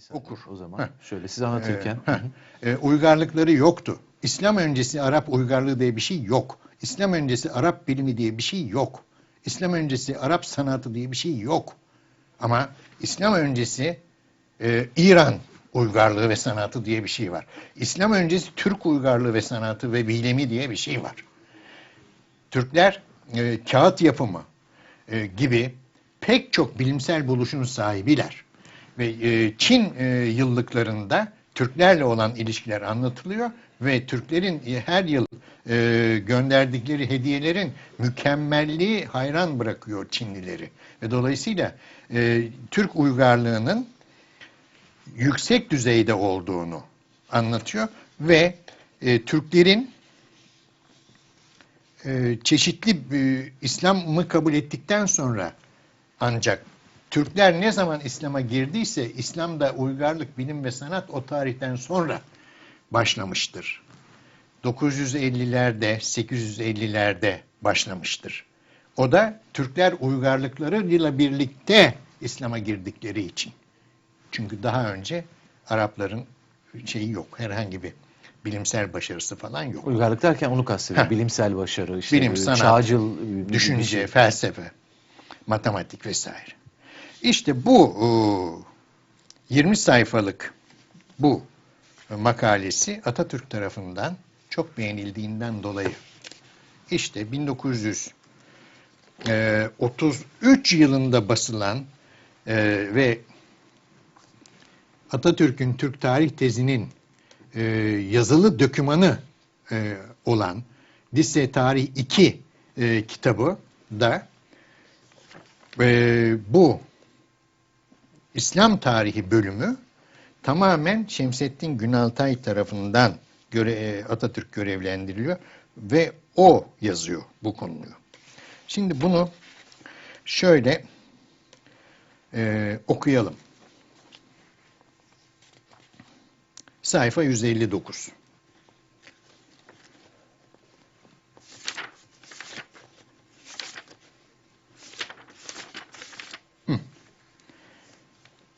saniye Okur. O zaman Heh. şöyle siz anlatırken. Ee, e, uygarlıkları yoktu. İslam öncesi Arap uygarlığı diye bir şey yok. İslam öncesi Arap bilimi diye bir şey yok. İslam öncesi Arap sanatı diye bir şey yok. Ama İslam öncesi e, İran uygarlığı ve sanatı diye bir şey var. İslam öncesi Türk uygarlığı ve sanatı ve bilimi diye bir şey var. Türkler e, kağıt yapımı e, gibi pek çok bilimsel buluşun sahibiler. Ve e, Çin e, yıllıklarında Türklerle olan ilişkiler anlatılıyor ve Türklerin e, her yıl e, gönderdikleri hediyelerin mükemmelliği hayran bırakıyor Çinlileri. Ve dolayısıyla e, Türk uygarlığının yüksek düzeyde olduğunu anlatıyor ve e, Türklerin e, çeşitli e, İslam'ı kabul ettikten sonra ancak Türkler ne zaman İslam'a girdiyse İslam'da uygarlık, bilim ve sanat o tarihten sonra başlamıştır. 950'lerde, 850'lerde başlamıştır. O da Türkler uygarlıklarıyla birlikte İslam'a girdikleri için. Çünkü daha önce Arapların şeyi yok, herhangi bir bilimsel başarısı falan yok. Uygarlık derken onu kastediyor. Bilimsel başarı, işte Bilim, sanat, çağcıl düşünce, felsefe, matematik vesaire. İşte bu e, 20 sayfalık bu makalesi Atatürk tarafından çok beğenildiğinden dolayı. İşte 1933 yılında basılan e, ve Atatürk'ün Türk tarih tezinin e, yazılı dökümanı e, olan Lise Tarih 2 e, kitabı da e, bu İslam tarihi bölümü tamamen Şemsettin Günaltay tarafından göre, e, Atatürk görevlendiriliyor ve o yazıyor bu konuyu. Şimdi bunu şöyle e, okuyalım. Sayfa 159.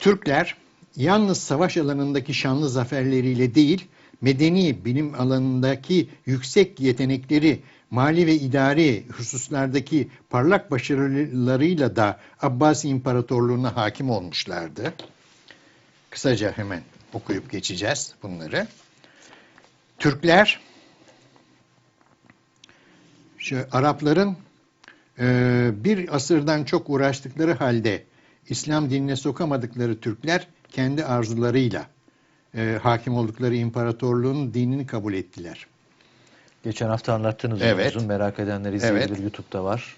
Türkler yalnız savaş alanındaki şanlı zaferleriyle değil, medeni bilim alanındaki yüksek yetenekleri, mali ve idari hususlardaki parlak başarılarıyla da Abbasi İmparatorluğu'na hakim olmuşlardı. Kısaca hemen okuyup geçeceğiz bunları. Türkler şu Arapların bir asırdan çok uğraştıkları halde İslam dinine sokamadıkları Türkler kendi arzularıyla e, hakim oldukları imparatorluğun dinini kabul ettiler. Geçen hafta anlattınız Evet. uzun merak edenler izleyebilir. Evet. YouTube'da var.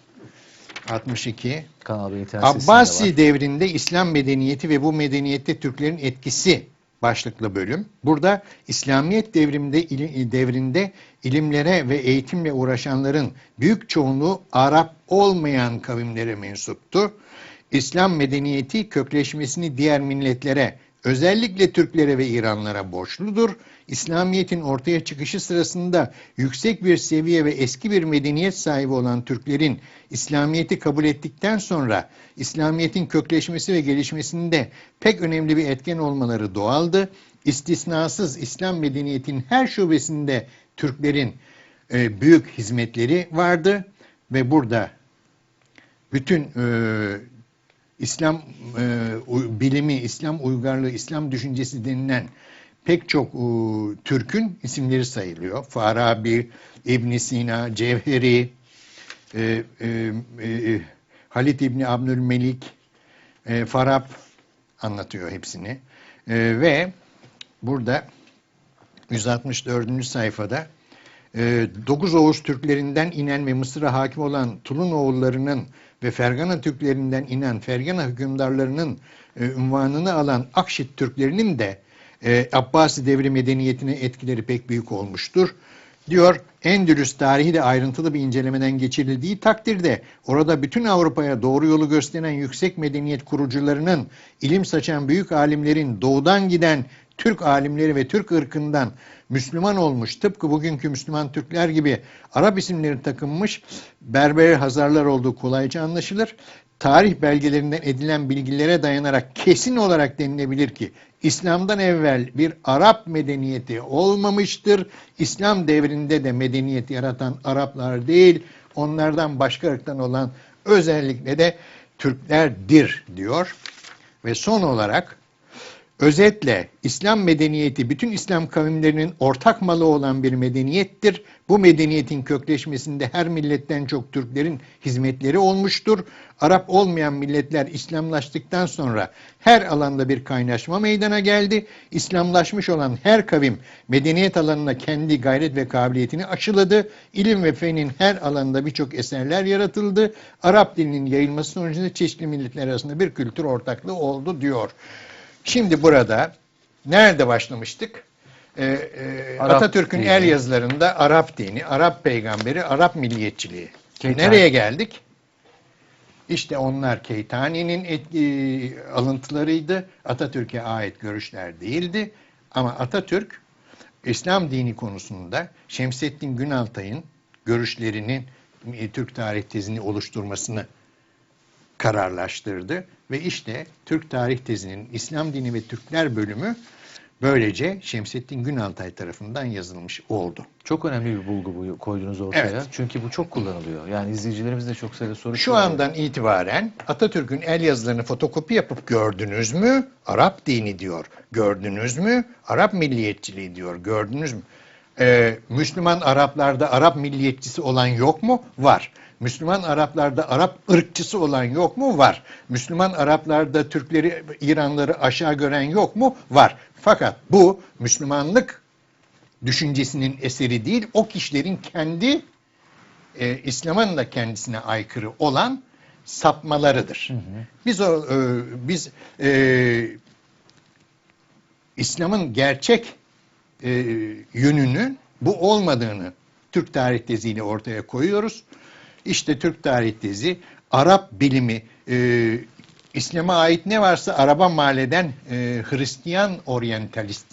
62 Kanal internet Abbasi var. devrinde İslam medeniyeti ve bu medeniyette Türklerin etkisi başlıklı bölüm. Burada İslamiyet devriminde ili- devrinde ilimlere ve eğitimle uğraşanların büyük çoğunluğu Arap olmayan kavimlere mensuptu. İslam medeniyeti kökleşmesini diğer milletlere, özellikle Türklere ve İranlara borçludur. İslamiyet'in ortaya çıkışı sırasında yüksek bir seviye ve eski bir medeniyet sahibi olan Türklerin İslamiyet'i kabul ettikten sonra İslamiyet'in kökleşmesi ve gelişmesinde pek önemli bir etken olmaları doğaldı. İstisnasız İslam medeniyetinin her şubesinde Türklerin e, büyük hizmetleri vardı ve burada bütün e, İslam e, bilimi, İslam uygarlığı, İslam düşüncesi denilen pek çok e, Türk'ün isimleri sayılıyor. Farabi, İbn Sina, Cevheri, e, e, e, Halit İbni Abdülmelik, e, Farab anlatıyor hepsini. E, ve burada 164. sayfada e, Dokuz Oğuz Türklerinden inen ve Mısır'a hakim olan Tulun oğullarının ve Fergana Türklerinden inen Fergana hükümdarlarının e, unvanını alan Akşit Türklerinin de e, Abbasi devri medeniyetine etkileri pek büyük olmuştur. Diyor Endülüs tarihi de ayrıntılı bir incelemeden geçirildiği takdirde orada bütün Avrupa'ya doğru yolu gösteren yüksek medeniyet kurucularının, ilim saçan büyük alimlerin doğudan giden Türk alimleri ve Türk ırkından Müslüman olmuş, tıpkı bugünkü Müslüman Türkler gibi Arap isimleri takınmış Berber Hazarlar olduğu kolayca anlaşılır. tarih belgelerinden edilen bilgilere dayanarak kesin olarak denilebilir ki İslam'dan evvel bir Arap medeniyeti olmamıştır. İslam devrinde de medeniyeti yaratan Araplar değil, onlardan başka ırktan olan özellikle de Türklerdir diyor. Ve son olarak Özetle İslam medeniyeti bütün İslam kavimlerinin ortak malı olan bir medeniyettir. Bu medeniyetin kökleşmesinde her milletten çok Türklerin hizmetleri olmuştur. Arap olmayan milletler İslamlaştıktan sonra her alanda bir kaynaşma meydana geldi. İslamlaşmış olan her kavim medeniyet alanına kendi gayret ve kabiliyetini aşıladı. İlim ve fenin her alanda birçok eserler yaratıldı. Arap dilinin yayılması sonucunda çeşitli milletler arasında bir kültür ortaklığı oldu diyor. Şimdi burada nerede başlamıştık? Ee, e, Arap Atatürk'ün el yazılarında Arap dini, Arap peygamberi, Arap milliyetçiliği. Keytani. Nereye geldik? İşte onlar Keytani'nin etki, alıntılarıydı. Atatürk'e ait görüşler değildi. Ama Atatürk İslam dini konusunda Şemsettin Günaltay'ın görüşlerinin e, Türk tarih tezini oluşturmasını kararlaştırdı ve işte Türk tarih tezinin İslam dini ve Türkler bölümü böylece Şemsettin Günaltay tarafından yazılmış oldu. Çok önemli bir bulgu bu koydunuz ortaya. Evet. Çünkü bu çok kullanılıyor. Yani izleyicilerimiz de çok sayıda soru Şu andan itibaren Atatürk'ün el yazılarını fotokopi yapıp gördünüz mü? Arap dini diyor. Gördünüz mü? Arap milliyetçiliği diyor. Gördünüz mü? Ee, Müslüman Araplarda Arap milliyetçisi olan yok mu? Var. Müslüman Araplarda Arap ırkçısı olan yok mu? Var. Müslüman Araplarda Türkleri, İranları aşağı gören yok mu? Var. Fakat bu Müslümanlık düşüncesinin eseri değil, o kişilerin kendi e, İslam'ın da kendisine aykırı olan sapmalarıdır. Biz o e, biz e, İslam'ın gerçek e, yönünün bu olmadığını Türk tarih teziyle ortaya koyuyoruz. İşte Türk tarih tezi Arap bilimi e, İslam'a ait ne varsa Araba mahalleden e, Hristiyan oryantalist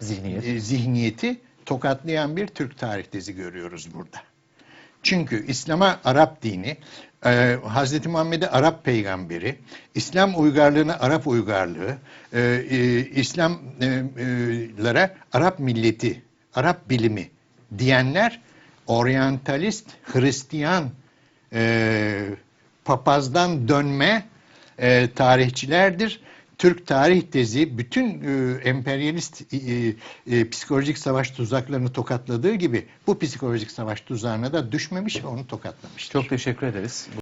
Zihniyet. e, zihniyeti tokatlayan bir Türk tarih tezi görüyoruz burada. Çünkü İslam'a Arap dini, e, Hz. Muhammed'e Arap peygamberi, İslam uygarlığına Arap uygarlığı, e, e, İslamlara Arap milleti, Arap bilimi diyenler oryantalist, Hristiyan, e, papazdan dönme e, tarihçilerdir. Türk tarih tezi bütün e, emperyalist e, e, psikolojik savaş tuzaklarını tokatladığı gibi bu psikolojik savaş tuzağına da düşmemiş ve onu tokatlamıştır. Çok teşekkür ederiz.